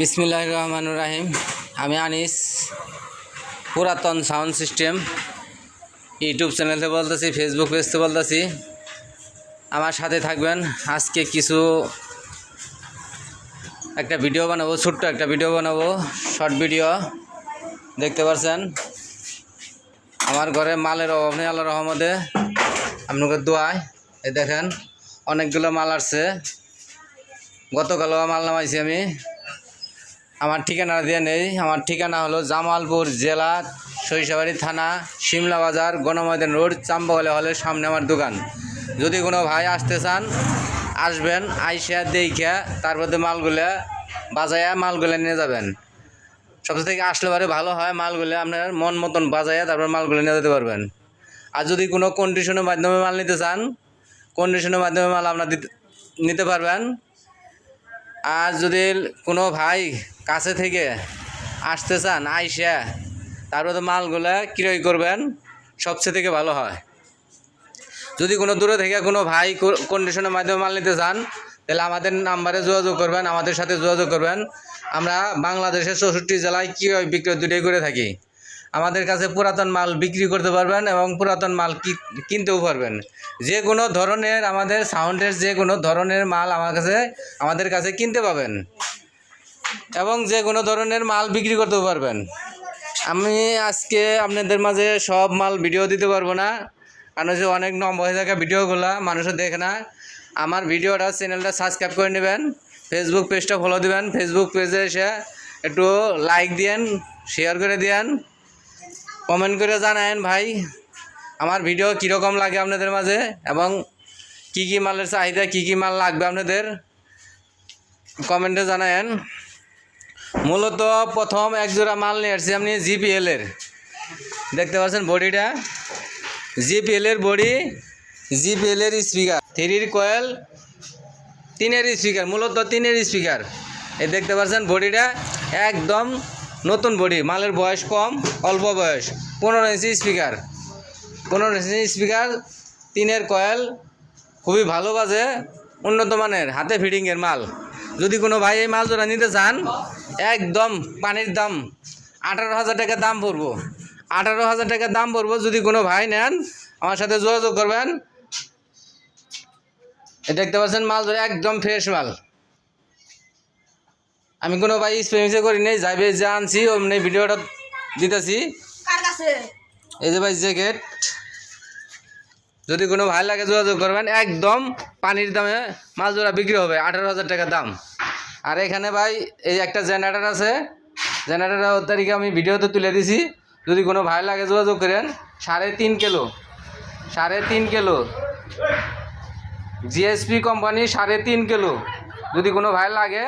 বিসমিল্লাহ রহমান রাহিম আমি আনিস, পুরাতন সাউন্ড সিস্টেম। ইউটিউব চ্যানেলে বলতেছি, ফেসবুক পেজতে বলতেছি। আমার সাথে থাকবেন। আজকে কিছু একটা ভিডিও বানাবো, ছোট্ট একটা ভিডিও বানাবো, শর্ট ভিডিও। দেখতে পাচ্ছেন আমার ঘরে মালের অভাব নেই আল্লাহ রহমতে। আপনাকে দোয়ায়, এই দেখেন, অনেকগুলো মাল আসছে। গতকালও মাল নামাইছি আমি। আমার ঠিকানা দিয়ে নেই। আমার ঠিকানা হলো জামালপুর জেলা সরিষাবাড়ি থানা শিমলা বাজার, গণময়দান রোড, চাম্বাগলে হলের সামনে আমার দোকান। যদি কোনো ভাই আসতে চান, আসবেন, আইসা দেখা তারপরে মালগুলো বাজায়া মালগুলো নিয়ে যাবেন। সবথেকে থেকে আসলে পরে ভালো হয় মালগুলো আপনার মন মতন বাজায়া তারপর মালগুলো নিয়ে যেতে পারবেন। আর যদি কোনো কন্ডিশনের মাধ্যমে মাল নিতে চান কন্ডিশনের মাধ্যমে মাল আপনার নিতে পারবেন। আর যদি কোনো ভাই কাছে থেকে আসতে চান, আইসা তারপরে তো মালগুলা ক্রয় করবেন, সবচেয়ে থেকে ভালো হয়। যদি কোনো দূরে থেকে কোনো ভাই কন্ডিশনের মাধ্যমে মাল নিতে চান, তাহলে আমাদের নাম্বারে যোগাযোগ করবেন, আমাদের সাথে যোগাযোগ করবেন। আমরা বাংলাদেশের চৌষট্টি জেলায় কীভাবে বিক্রয় দুটোই করে থাকি। আমাদের কাছে পুরাতন মাল বিক্রি করতে পারবেন এবং পুরাতন মাল কিনতেও পারবেন। যে কোনো ধরনের আমাদের সাউন্ডের যে কোনো ধরনের মাল আমার কাছে আমাদের কাছে কিনতে পাবেন। এবং যে কোনো ধরনের মাল বিক্রি করতে পারবেন। আমি আজকে আপনাদের মাঝে সব মাল ভিডিও দিতে পারব না। কারণ হচ্ছে অনেক নম্বর হয়ে থাকে ভিডিওগুলো মানুষের দেখে না। আমার ভিডিওটা, চ্যানেলটা সাবস্ক্রাইব করে নেবেন ফেসবুক পেজটা ফলো দিবেন ফেসবুক পেজে এসে একটু লাইক দিয়েন শেয়ার করে দিয়েন কমেন্ট করে জানায়েন, ভাই, আমার ভিডিও কীরকম লাগে আপনাদের মাঝে? এবং কি কি মালের চাহিদা, কি কি মাল লাগবে আপনাদের? কমেন্টে জানায়েন। মূলত প্রথম এক জোড়া মাল নিয়ে আসছি আপনি জিপিএলের দেখতে পাচ্ছেন বডিটা? জিপিএলের বডি জিপিএলের স্পিকার। থ্রির কয়েল, তিনের স্পিকার, মূলত তিনের স্পিকার। এই দেখতে পাচ্ছেন বডিটা? একদম নতুন বডি, মালের বয়স কম, অল্প বয়স, পনেরো ইঞ্চি স্পিকার। পনেরো ইঞ্চি স্পিকার, তিনের কয়েল, খুবই ভালো বাজে, উন্নত মানের, হাতে ফিটিংয়ের মাল। যদি কোনো ভাই এই মাল জোড়া নিতে চান একদম পানির দাম। আঠারো হাজার টাকা দাম পড়ব। আঠারো হাজার টাকা দাম পড়ব যদি কোনো ভাই নেন আমার সাথে যোগাযোগ করবেন। এই দেখতে পাচ্ছেন মাল ধরে একদম ফ্রেশ মাল। আমি কোনো ভাই স্পেমিসে করি নেই যাইবে যা আনছি অমনি ভিডিওটা দিতেছি। এই যে ভাই জ্যাকেট যদি কোনো ভাই লাগে যোগাযোগ করবেন একদম পানির দামে মাছ ধরা বিক্রি হবে আঠারো হাজার টাকা দাম। আর এখানে ভাই, এই একটা জেনারেটার আছে। জেনারেটার তারিখে আমি ভিডিওতে তুলে দিছি। যদি কোনো ভাই লাগে যোগাযোগ করেন, সাড়ে তিন কিলো। সাড়ে তিন কিলো। জিএসপি কোম্পানি সাড়ে তিন কিলো। যদি কোনো ভাই লাগে,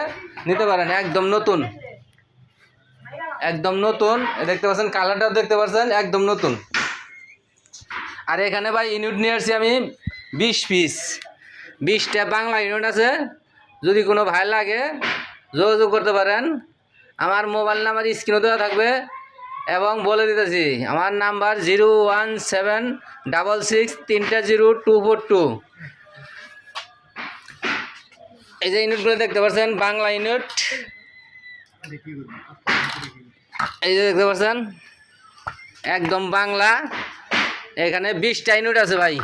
নিতে পারেন, একদম নতুন। একদম নতুন। দেখতে পাচ্ছেন কালারটাও দেখতে পাচ্ছেন, একদম নতুন। আর এখানে ভাই ইউনিট নিয়ে আসছি আমি বিশ পিস বিশটা বাংলা ইউনিট আছে। যদি কোনো ভাই লাগে যোগাযোগ করতে পারেন, আমার মোবাইল নাম্বার স্ক্রিনে দেওয়া থাকবে এবং বলে দিতেছি, আমার number zero one seven double six তিনটা জিরো টু ফোর টু। এই যে ইউনিটগুলো দেখতে পাচ্ছেন, বাংলা ইউনিট। এই যে দেখতে পাচ্ছেন, একদম বাংলা। এখানে বিশটা ইউনিট আছে ভাই।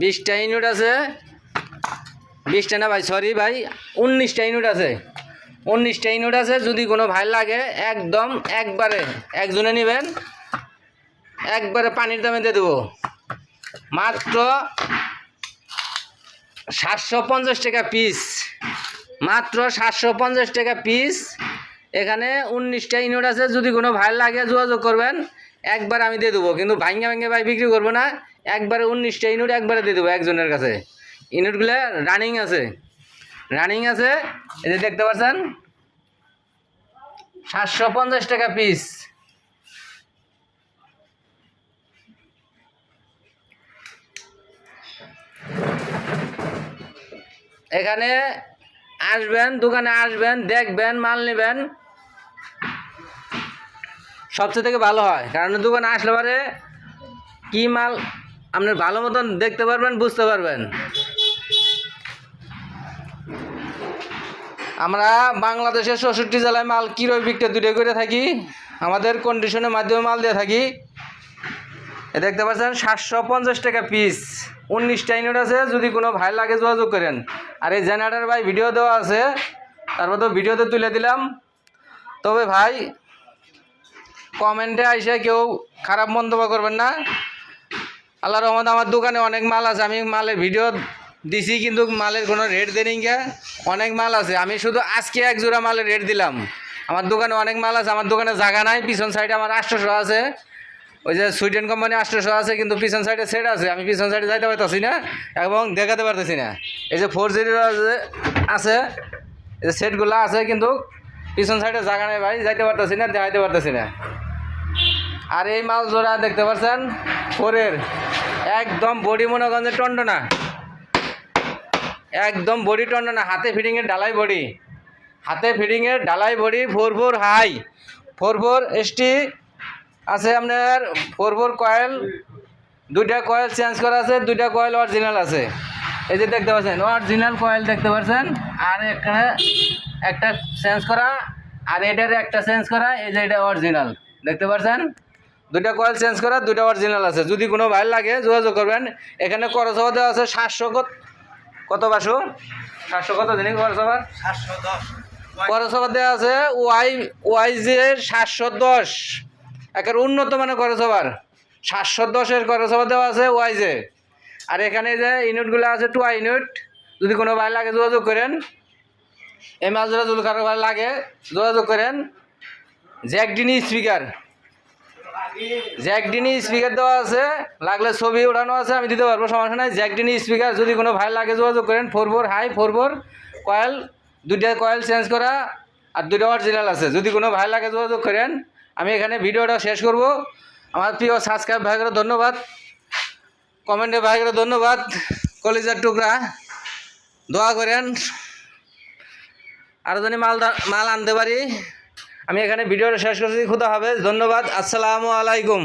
বিশটা ইউনিট আছে। বিশটা না ভাই? সরি ভাই, উনিশটা ইউনিট আছে। উনিশটা ইউনিট আছে, যদি কোনো ভাই লাগে, একদম একবারে, একজনে নেবেন, একবারে পানির দামে দিয়ে দেবো। মাত্র সাতশো পঞ্চাশ টাকা পিস মাত্র সাতশো পঞ্চাশ টাকা পিস এখানে উনিশটা ইউনিট আছে, যদি কোনো ভাই লাগে, যোগাযোগ করবেন, একবার আমি দিয়ে দেবো। কিন্তু ভাঙ্গে ভাঙ্গে ভাই বিক্রি করব না, একবারে উনিশটা ইউনিট একবারে দিয়ে দেবো একজনের কাছে। ইউনিটগুলো রানিং আছে। রানিং আছে, এই যে দেখতে পাচ্ছেন? সাতশো পঞ্চাশ টাকা পিস এখানে আসবেন, দোকানে আসবেন, দেখবেন, মাল নেবেন। সবচেয়ে থেকে ভালো হয়, কারণ দোকানে আসলে পরে কী মাল আপনার ভালো মতন দেখতে পারবেন, বুঝতে পারবেন। আমরা বাংলাদেশের চৌষট্টি জেলায় মাল কিরোই বিক্রি দুটো করে থাকি। আমাদের কন্ডিশনের মাধ্যমে মাল দিয়ে থাকি। এ দেখতে পাচ্ছেন, সাতশো পঞ্চাশ টাকা পিস উনিশটা ইউনিট আছে, যদি কোনো ভাই লাগে যোগাযোগ করেন। আর এই জেনারেটার ভাই ভিডিও দেওয়া আছে, তারপর তো ভিডিওতে তুলে দিলাম। তবে ভাই কমেন্টে আইসে কেউ খারাপ মন্তব্য করবেন না। আল্লাহ রহমত আমার দোকানে অনেক মাল আছে, আমি মালের ভিডিও দিছি কিন্তু মালের কোনো রেট দেনি গে। অনেক মাল আছে। আমি শুধু আজকে এক জোড়া মালের রেট দিলাম। আমার দোকানে অনেক মাল আছে। আমার দোকানে জায়গা নাই। পিছন সাইডে আমার আষ্টশো আছে। ওই যে সুইডেন কোম্পানি আষ্টশো আছে, কিন্তু পিছন সাইডে সেট আছে। আমি পিছন সাইডে যাইতে পারতেছি না এবং দেখাতে পারতেছি না। এই যে ফোর জিরো আছে এই যে সেটগুলো আছে, কিন্তু পিছন সাইডে জায়গা নেই ভাই। যাইতে পারতেছি না, দেখাইতে পারতেছি না। আর এই মাল জোড়া দেখতে পাচ্ছেন ফোরের একদম বডি মনে টন্ডনা একদম বডি টন্ডনা হাতে ফিটিংয়ের ডালাই বডি। হাতে ফিটিংয়ের ডালাই body, four four high. Four four ST আছে আপনার, ফোর ফোর কয়েল, দুইটা কয়েল চেঞ্জ করা আছে, দুইটা কয়েল অরিজিনাল আছে। এই যে দেখতে পাচ্ছেন অরিজিনাল কয়েল দেখতে পাচ্ছেন, আর এখানে একটা চেঞ্জ করা, আর এটার একটা চেঞ্জ করা, এই যে এটা অরিজিনাল দেখতে পাচ্ছেন? দুইটা কয়েল চেঞ্জ করা, দুইটা অরিজিনাল আছে। যদি কোনো ভাই লাগে, যোগাযোগ করবেন। এখানে করসভা দেওয়া আছে সাতশো কত বাসু? সাতশো কত দিনই সাতশো দশ। করসভা দেওয়া আছে ওয়াই ওয়াই যে সাতশো দশ। একের উন্নত মানের করসভার সাতশো দশের করসভা দেওয়া আছে ওয়াই যে আর এখানে যে ইউনিটগুলো আছে টু ইউনিট যদি কোনো ভাই লাগে যোগাযোগ করেন। এই মাছগুলো যদি কারও ভাই লাগে যোগাযোগ করেন। জ্যাকডিনি স্পিকার জ্যাকডিনি স্পিকার দেওয়া আছে, লাগলে ছবি ওঠানো আছে, আমি দিতে পারব, সমস্যা নাই। জ্যাকডিনি স্পিকার যদি কোনো ভাই লাগে যোগাযোগ করেন, four four, high, four four, coil, দুইটা কয়েল চেঞ্জ করা, আর দুইটা অরিজিনাল আছে। যদি কোনো ভাই লাগে যোগাযোগ করেন, আমি এখানে ভিডিওটা শেষ করব। আমার প্রিয় সাবস্ক্রাইব ভাইগুলো ধন্যবাদ। কমেন্টে ভাইগুলো ধন্যবাদ। কলেজের টুকরা, দোয়া করেন। আরও যদি মাল মাল আনতে পারি। আমি এখানে ভিডিওটা শেষ করছি খুদা হবে ধন্যবাদ আসসালামু আলাইকুম।